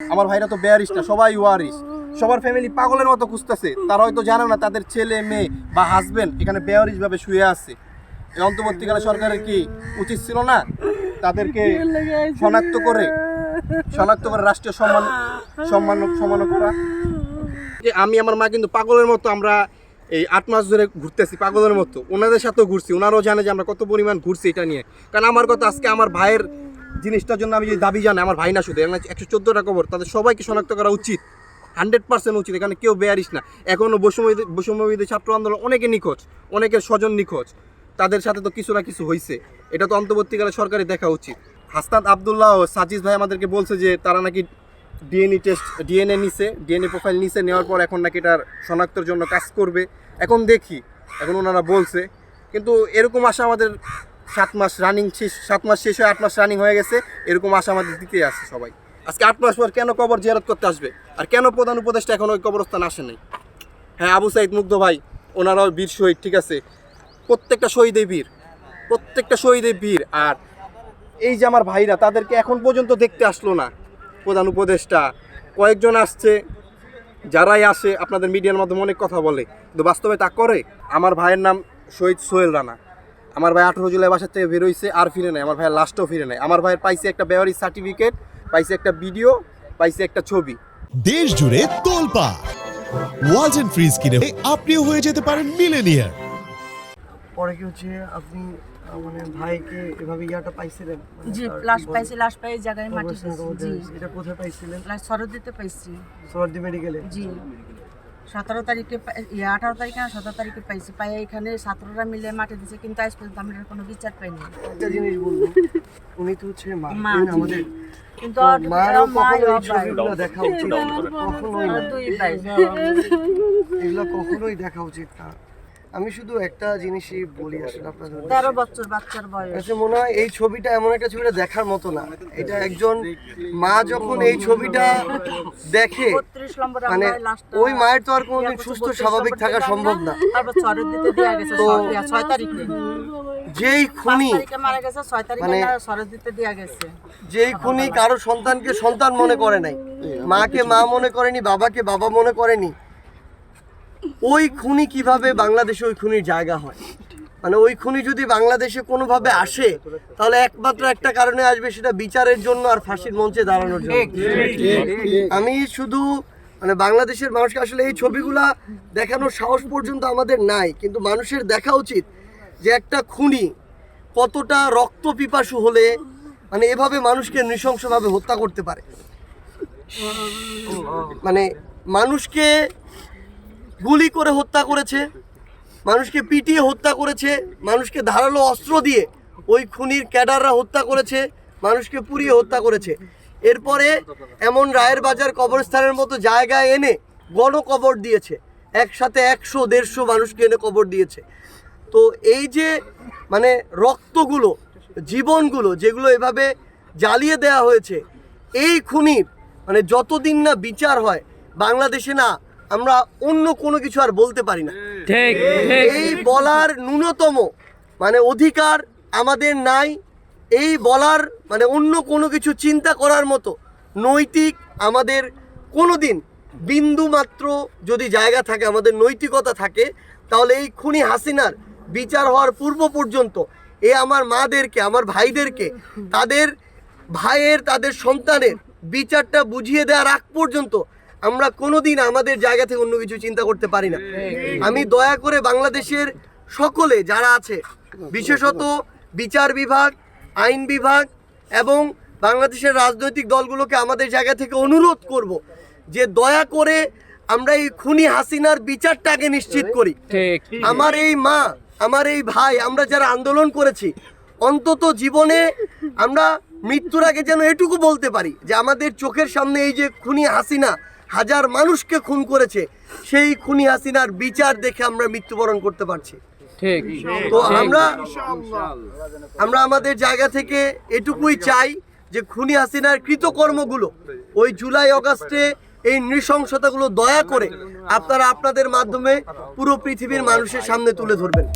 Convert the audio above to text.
আমার ভাইরা তো বেয়ারিস না, সবাই ওয়ারিস সবার ফ্যামিলি পাগলের মতো খুঁজতেছে। তারা হয়তো জানে না তাদের ছেলে, মেয়ে বা হাজবেন্ড এখানে বেয়ারিস ভাবে শুয়ে আছে। এই অন্তর্বর্তীকালে সরকারের কি উচিত ছিল না? তাদেরকে শনাক্ত করে শনাক্ত করে রাষ্ট্রীয় সম্মান সম্মান সম্মান করা? যে আমি আমার মা কিন্তু পাগলের মতো আমরা এই আট মাস ধরে ঘুরতেছি, পাগলের মতো। ওনাদের সাথেও ঘুরছি, ওনারাও জানে যে আমরা কত পরিমাণ ঘুরছি এটা নিয়ে। কারণ আমার কথা আজকে আমার ভাইয়ের জিনিসটার জন্য আমি যদি দাবি জানাই, আমার ভাই না শুধু একশো চোদ্দোটা কবর, তাদের সবাইকে শনাক্ত করা উচিত। হান্ড্রেড পার্সেন্ট উচিত, এখানে কেউ বেয়ারিস না। এখনও বৈষম্য বৈষম্যবিধি ছাত্র আন্দোলন অনেকে নিখোঁজ, অনেকের স্বজন নিখোঁজ। তাদের সাথে তো কিছু না কিছু হয়েছে এটা তো অন্তর্বর্তীকালে সরকারি দেখা উচিত। হাসনাত আবদুল্লাহ ও সাজিজ ভাই আমাদেরকে বলছে যে, তারা নাকি ডিএনএ টেস্ট, ডিএনএ নিছে, ডিএনএ প্রোফাইল নিছে, নেওয়ার পর এখন নাকি এটার শনাক্তর জন্য কাজ করবে। এখন দেখি, এখন ওনারা বলছে। কিন্তু এরকম আশা আমাদের সাত মাস রানিং শেষ, সাত মাস শেষ হয়ে আট মাস রানিং হয়ে গেছে, এরকম আশা আমাদের দিতে আছে সবাই। আজকে আট মাস পর কেন কবর জিয়ারত করতে আসবে? আর কেন প্রধান উপদেষ্টা এখন ওই কবরস্থান আসে নাই? হ্যাঁ আবু সাইদ মুগ্ধ ভাই, ওনারাও বীর শহীদ, ঠিক আছে? প্রত্যেকটা শহীদে বীর, প্রত্যেকটা শহীদে বীর। আর এই যে আমার ভাইরা, তাদেরকে এখন পর্যন্ত দেখতে আসলো না, প্রধান উপদেষ্টা। কয়েকজন আসছে, যারাই আসে, আপনাদের মিডিয়ার মাধ্যমে অনেক কথা বলে। কিন্তু বাস্তবে তা করে। আমার ভাইয়ের নাম শহীদ সোহেল রানা। আমার ভাই আঠেরো জুলাই বাসার থেকে বেরোইছে আর ফিরে নেয় আমার ভাইয়ের লাস্টও ফিরে নেয় আমার ভাইয়ের পাইছে একটা ব্যবহারিক সার্টিফিকেট পাইছে একটা ভিডিও পাইছে একটা ছবি। দেশ জুড়ে তোলপা। ওয়াজ এন্ড ফ্রিজ কিনে আপনিও হয়ে যেতে পারেন মিলেনিয়ার পরে কি হচ্ছে আপনি মানে ভাইকে এভাবে ইয়াটা পাইছিলেন? মানে জি লাশ বল- পাইছি লাশ পাই জায়গায় মাটি জি। এটা কোথায় পাইছিলেন? লাশ সরদ দিতে পাইছি। সর্দি মেডিকেলে জি। সতেরো তারিখে ইয়ে আঠারো তারিখে না সতেরো তারিখে পাইছি। পাই এখানে ছাত্ররা মিলে মাঠে দিছে কিন্তু আজ পর্যন্ত আমরা কোনো বিচার পাইনি। একটা জিনিস বলব উনি তো হচ্ছে মা। আমাদের কিন্তু মারও কখনো ছবিগুলো দেখা উচিত কখনোই এগুলো কখনোই দেখা উচিত না। আমি শুধু একটা জিনিসই বলি আসলে আপনাদের তেরো। বছর বাচ্চার বয়স। কাছে মনে হয় এই ছবিটা এমন একটা ছবিটা দেখার মতো না। এটা একজন মা যখন এই ছবিটা দেখে মানে ওই মায়ের তো আর কোনোদিন সুস্থ স্বাভাবিক থাকা সম্ভব না। তারপর সরদ দিতে দেওয়া গেছে তো- যেই খুনি তারিখে মারা গেছে ছয় তারিখে মানে- যেই খুনি কারও সন্তানকে সন্তান মনে করে নাই। মাকে মা মনে করেনি বাবাকে বাবা মনে করেনি। ওই খুনি কীভাবে বাংলাদেশে ওই খুনির জায়গা হয়? মানে ওই খুনি যদি বাংলাদেশে কোনোভাবে আসে, তাহলে একমাত্র একটা কারণে আসবে, সেটা বিচারের জন্য আর ফাঁসির মঞ্চে দাঁড়ানোর জন্য। আমি শুধু মানে বাংলাদেশের মানুষকে আসলে এই ছবিগুলা দেখানোর সাহস পর্যন্ত আমাদের নাই, কিন্তু মানুষের দেখা উচিত যে একটা খুনি কতটা রক্ত পিপাসু হলে মানে এভাবে মানুষকে নৃশংসভাবে হত্যা করতে পারে। মানে মানুষকে গুলি করে হত্যা করেছে, মানুষকে পিটিয়ে হত্যা করেছে, মানুষকে ধারালো অস্ত্র দিয়ে ওই খুনির ক্যাডাররা হত্যা করেছে, মানুষকে পুড়িয়ে হত্যা করেছে। এরপরে এমন রায়ের বাজার কবরস্থানের মতো জায়গায় এনে গণকবর দিয়েছে। একসাথে একশো, দেড়শো মানুষকে এনে কবর দিয়েছে। তো এই যে মানে রক্তগুলো, জীবনগুলো যেগুলো এভাবে জ্বালিয়ে দেওয়া হয়েছে, এই খুনির মানে যতদিন না বিচার হয়, বাংলাদেশে না আমরা অন্য কোনো কিছু আর বলতে পারি না। এই বলার ন্যূনতম মানে অধিকার আমাদের নাই। এই বলার মানে অন্য কোনো কিছু চিন্তা করার মতো নৈতিক আমাদের কোনো দিন বিন্দু মাত্র যদি জায়গা থাকে আমাদের নৈতিকতা থাকে তাহলে এই খুনি হাসিনার বিচার হওয়ার পূর্ব পর্যন্ত এ আমার মাদেরকে আমার ভাইদেরকে তাদের ভাইয়ের তাদের সন্তানের বিচারটা বুঝিয়ে দেওয়ার আগ পর্যন্ত আমরা কোনোদিন আমাদের জায়গা থেকে অন্য কিছু চিন্তা করতে পারি না। আমি দয়া করে বাংলাদেশের সকলে যারা আছে বিশেষত বিচার বিভাগ আইন বিভাগ এবং বাংলাদেশের রাজনৈতিক দলগুলোকে আমাদের জায়গা থেকে অনুরোধ করব যে দয়া করে আমরা এই খুনি হাসিনার বিচারটা আগে নিশ্চিত করি। আমার এই মা আমার এই ভাই আমরা যারা আন্দোলন করেছি অন্তত জীবনে আমরা মৃত্যুর আগে যেন এটুকু বলতে পারি যে আমাদের চোখের সামনে এই যে খুনি হাসিনা হাজার মানুষকে খুন করেছে। সেই খুনি হাসিনার বিচার দেখে আমরা মৃত্যুবরণ করতে পারছি। তো আমরা আমরা আমাদের জায়গা থেকে এটুকুই চাই যে খুনি হাসিনার কৃতকর্মগুলো ওই জুলাই অগাস্টে এই নৃশংসতাগুলো দয়া করে আপনারা আপনাদের মাধ্যমে পুরো পৃথিবীর মানুষের সামনে তুলে ধরবেন।